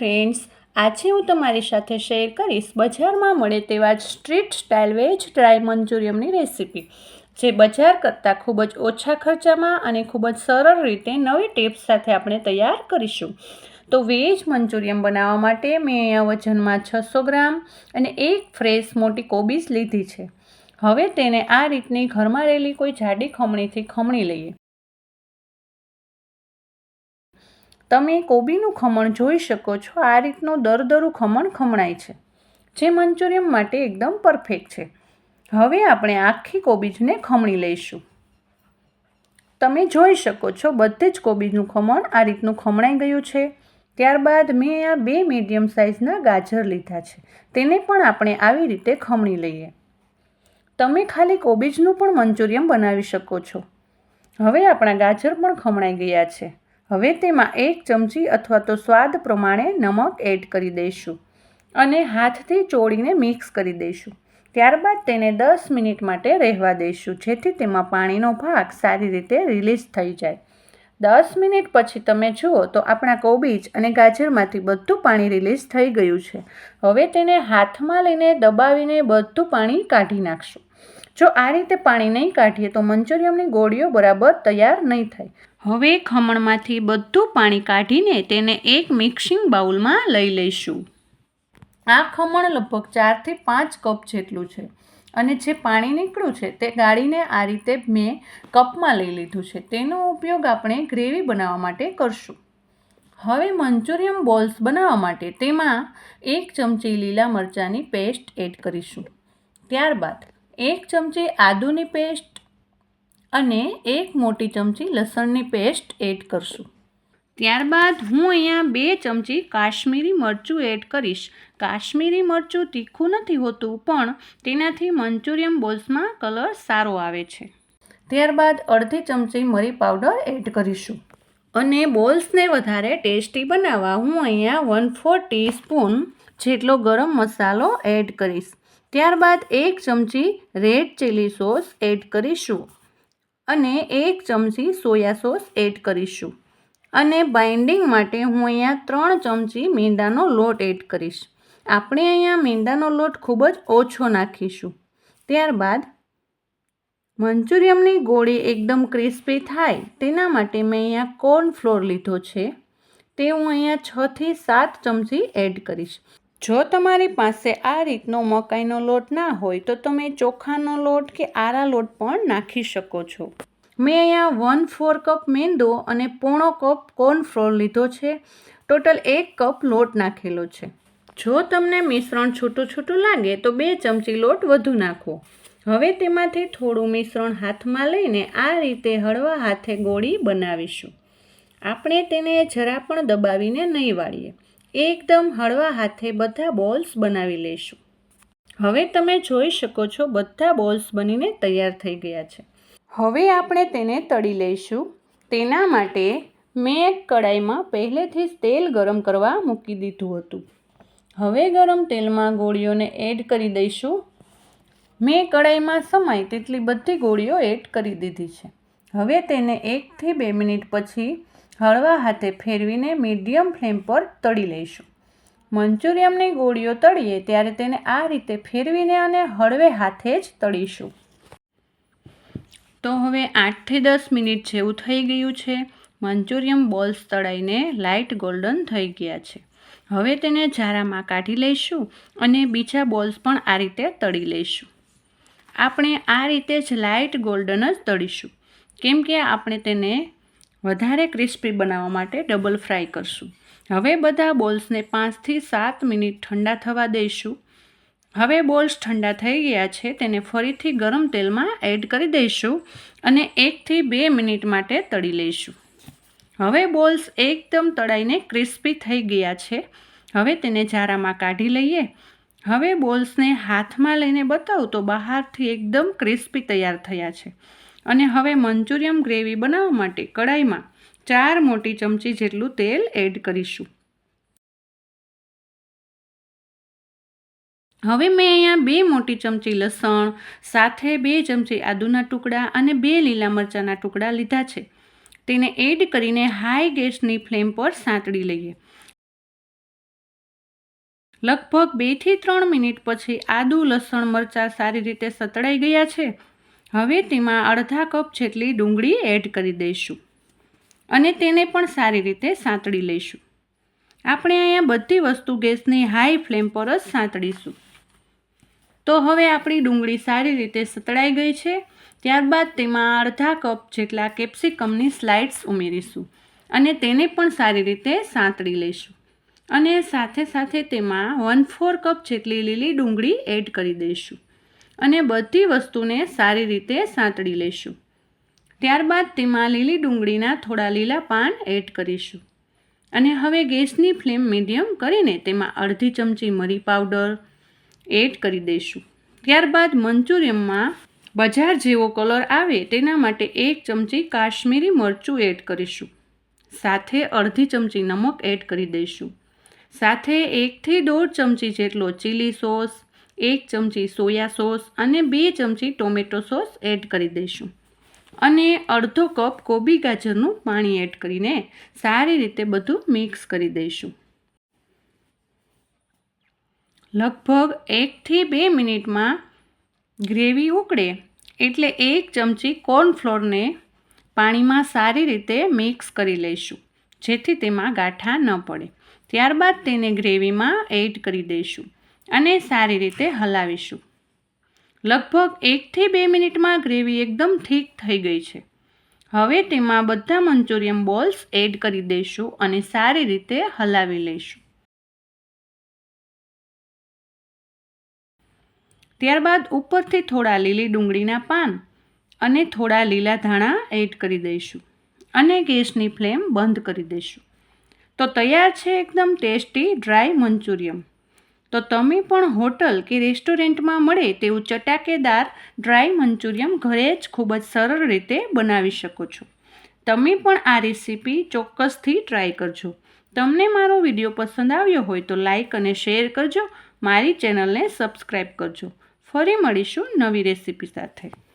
Friends આજે હું તમારી સાથે શેર કરીશ બજારમાં મળે તેવા જ સ્ટ્રીટ સ્ટાઇલ વેજ ડ્રાય મંચુરિયમની રેસીપી જે બજાર કરતાં ખૂબ જ ઓછા ખર્ચામાં અને ખૂબ જ સરળ રીતે નવી ટિપ્સ સાથે આપણે તૈયાર કરીશું. તો વેજ મંચુરિયમ બનાવવા માટે મેં અહીંયા વજનમાં છસો ગ્રામ અને એક ફ્રેશ મોટી કોબીજ લીધી છે. હવે તેને આ રીતની ઘરમાં રહેલી કોઈ જાડી ખમણીથી ખમણી લઈએ. તમે કોબીનું ખમણ જોઈ શકો છો. આ રીતનું દરદરું ખમણ ખમણાય છે, જે મંચુરિયમ માટે એકદમ પરફેક્ટ છે. હવે આપણે આખી કોબીજને ખમણી લઈશું. તમે જોઈ શકો છો, બધે જ કોબીજનું ખમણ આ રીતનું ખમણાઈ ગયું છે. ત્યારબાદ મેં આ બે મીડિયમ સાઇઝના ગાજર લીધા છે. તેને પણ આપણે આવી રીતે ખમણી લઈએ. તમે ખાલી કોબીજનું પણ મંચુરિયમ બનાવી શકો છો. હવે આપણા ગાજર પણ ખમણાઈ ગયા છે. હવે તેમાં એક ચમચી અથવા તો સ્વાદ પ્રમાણે નમક એડ કરી દઈશું અને હાથથી ચોળીને મિક્સ કરી દઈશું. ત્યારબાદ તેને દસ મિનિટ માટે રહેવા દઈશું, જેથી તેમાં પાણીનો ભાગ સારી રીતે રિલીઝ થઈ જાય. દસ મિનિટ પછી તમે જુઓ તો આપણા કોબીજ અને ગાજરમાંથી બધું પાણી રિલીઝ થઈ ગયું છે. હવે તેને હાથમાં લઈને દબાવીને બધું પાણી કાઢી નાખશું. જો આ રીતે પાણી નહીં કાઢીએ તો મંચુરિયમની ગોળીઓ બરાબર તૈયાર નહીં થાય. હવે ખમણમાંથી બધું પાણી કાઢીને તેને એક મિક્સિંગ બાઉલમાં લઈ લઈશું. આ ખમણ લગભગ ચારથી પાંચ કપ જેટલું છે અને જે પાણી નીકળ્યું છે તે ગાળીને આ રીતે મેં કપમાં લઈ લીધું છે. તેનો ઉપયોગ આપણે ગ્રેવી બનાવવા માટે કરશું. હવે મંચુરિયમ બોલ્સ બનાવવા માટે તેમાં એક ચમચી લીલા મરચાંની પેસ્ટ એડ કરીશું. ત્યારબાદ એક ચમચી આદુની પેસ્ટ અને એક મોટી ચમચી લસણની પેસ્ટ એડ કરશું. ત્યારબાદ હું અહીંયા બે ચમચી કાશ્મીરી મરચું એડ કરીશ. કાશ્મીરી મરચું તીખું નથી હોતું, પણ તેનાથી મંચુરિયમ બોલ્સમાં કલર સારો આવે છે. ત્યારબાદ અડધી ચમચી મરી પાવડર એડ કરીશું. અને બોલ્સને વધારે ટેસ્ટી બનાવવા હું અહીંયા વન ફોર ટીસ્પૂન જેટલો ગરમ મસાલો એડ કરીશ. ત્યારબાદ એક ચમચી રેડ ચીલી સોસ એડ કરીશું અને એક ચમચી સોયા સોસ એડ કરીશું અને બાઇન્ડિંગ માટે હું અહીંયા ત્રણ ચમચી મેંદાનો લોટ એડ કરીશ. આપણે અહીંયા મેંદાનો લોટ ખૂબ જ ઓછો નાખીશું. ત્યારબાદ મંચુરિયમની ગોળી એકદમ ક્રિસ્પી થાય તેના માટે મેં અહીંયા કોર્ન ફ્લોર લીધો છે. તે હું અહીંયા છથી સાત ચમચી એડ કરીશ. જો તમારી પાસે આ રીતનો મકાઈનો લોટ ના હોય, તો તમે ચોખાનો લોટ કે આરા લોટ પણ નાખી શકો છો. મેં અહીંયા વન ફોર કપ મેંદો અને પોણો કપ કોર્નફ્લોર લીધો છે. ટોટલ એક કપ લોટ નાખેલો છે. જો તમને મિશ્રણ છૂટું છૂટું લાગે, તો બે ચમચી લોટ વધુ નાખો. હવે તેમાંથી થોડું મિશ્રણ હાથમાં લઈને આ રીતે હળવા હાથે ગોળી બનાવીશું. આપણે તેને જરા પણ દબાવીને નહીં વાળીએ. એકદમ હળવા હાથે બધા બોલ્સ બનાવી લઈશું. હવે તમે જોઈ શકો છો બધા બોલ્સ બનીને તૈયાર થઈ ગયા છે. હવે આપણે તેને તળી લઈશું. તેના માટે મેં એક કડાઈમાં પહેલેથી જ તેલ ગરમ કરવા મૂકી દીધું હતું. હવે ગરમ તેલમાં ગોળીઓને એડ કરી દઈશું. મેં કડાઈમાં સમાય તેટલી બધી ગોળીઓ એડ કરી દીધી છે. હવે તેને એકથી બે મિનિટ પછી હળવા હાથે ફેરવીને મીડિયમ ફ્લેમ પર તળી લઈશું. મંચુરિયમની ગોળીઓ તળીએ ત્યારે તેને આ રીતે ફેરવીને અને હળવે હાથે જ તળીશું. તો હવે આઠથી દસ મિનિટ જેવું થઈ ગયું છે. મંચુરિયમ બોલ્સ તળાઈને લાઇટ ગોલ્ડન થઈ ગયા છે. હવે તેને ઝારામાં કાઢી લઈશું અને બીજા બોલ્સ પણ આ રીતે તળી લઈશું. આપણે આ રીતે જ લાઇટ ગોલ્ડન જ તળીશું. કેમ કે આપણે તેને વધારે ક્રિસ્પી બનાવવા માટે ડબલ ફ્રાય કરશું. હવે બધા બોલ્સને પાંચથી સાત મિનિટ ઠંડા થવા દઈશું. હવે બોલ્સ ઠંડા થઈ ગયા છે, તેને ફરીથી ગરમ તેલમાં એડ કરી દઈશું અને એકથી બે મિનિટ માટે તળી લઈશું. હવે બોલ્સ એકદમ તળાઈને ક્રિસ્પી થઈ ગયા છે. હવે તેને જારામાં કાઢી લઈએ. હવે બોલ્સને હાથમાં લઈને બતાવું તો બહારથી એકદમ ક્રિસ્પી તૈયાર થયા છે. અને હવે મંચુરિયમ ગ્રેવી બનાવવા માટે કડાઈમાં ચાર મોટી ચમચી જેટલું તેલ એડ કરીશું. હવે મેં અહીંયા બે મોટી ચમચી લસણ, સાથે બે ચમચી આદુના ટુકડા અને બે લીલા મરચાંના ટુકડા લીધા છે. તેને એડ કરીને હાઈ ગેસની ફ્લેમ પર સાંતળી લઈએ. લગભગ બેથી ત્રણ મિનિટ પછી આદુ, લસણ, મરચાં સારી રીતે સતળાઈ ગયા છે. હવે તેમાં અડધા કપ જેટલી ડુંગળી એડ કરી દઈશું અને તેને પણ સારી રીતે સાંતળી લઈશું. આપણે અહીંયા બધી વસ્તુ ગેસની હાઈ ફ્લેમ પર જ સાંતળીશું. તો હવે આપણી ડુંગળી સારી રીતે સતળાઈ ગઈ છે. ત્યારબાદ તેમાં અડધા કપ જેટલા કેપ્સિકમની સ્લાઇડ્સ ઉમેરીશું અને તેને પણ સારી રીતે સાંતળી લઈશું. અને સાથે સાથે તેમાં વન ફોર કપ જેટલી લીલી ડુંગળી એડ કરી દઈશું. અને બધી વસ્તુને સારી રીતે સાંતળી લઈશું ત્યારબાદ તેમાં લીલી ડુંગળીના થોડા લીલા પાન એડ કરીશું. અને હવે ગેસની ફ્લેમ મીડિયમ કરીને તેમાં અડધી ચમચી મરી પાવડર એડ કરી દઈશું. ત્યારબાદ મંચુરિયમમાં બજાર જેવો કલર આવે તેના માટે એક ચમચી કાશ્મીરી મરચું એડ કરીશું. સાથે અડધી ચમચી નમક એડ કરી દઈશું. સાથે એકથી દોઢ ચમચી જેટલો ચીલી સોસ એક ચમચી સોયા સોસ અને બે ચમચી ટોમેટો સોસ એડ કરી દઈશું. અને અડધો કપ કોબી ગાજરનું પાણી એડ કરીને સારી રીતે બધું મિક્સ કરી દઈશું. લગભગ એકથી બે મિનિટમાં ગ્રેવી ઉકળે એટલે એક ચમચી કોર્નફ્લોરને પાણીમાં સારી રીતે મિક્સ કરી લઈશું, જેથી તેમાં ગાંઠા ન પડે. ત્યારબાદ તેને ગ્રેવીમાં એડ કરી દઈશું. અને સારી રીતે હલાવીશું. લગભગ એકથી બે મિનિટમાં ગ્રેવી એકદમ ઠીક થઈ ગઈ છે. હવે તેમાં બધા મંચુરિયન બોલ્સ એડ કરી દઈશું અને સારી રીતે હલાવી લઈશું. ત્યારબાદ ઉપરથી થોડા લીલી ડુંગળીના પાન અને થોડા લીલા ધાણા એડ કરી દઈશું અને ગેસની ફ્લેમ બંધ કરી દઈશું. તો તૈયાર છે એકદમ ટેસ્ટી ડ્રાય મંચુરિયમ તો તમે પણ હોટલ કે રેસ્ટોરન્ટમાં મળે તેવું ચટાકેદાર ડ્રાય મંચુરિયમ ઘરે જ ખૂબ જ સરળ રીતે બનાવી શકો છો. તમે પણ આ રેસીપી ચોક્કસથી ટ્રાય કરજો. તમને મારો વીડિયો પસંદ આવ્યો હોય તો લાઇક અને શેર કરજો. મારી ચેનલને સબસ્ક્રાઈબ કરજો. ફરી મળીશું નવી રેસીપી સાથે.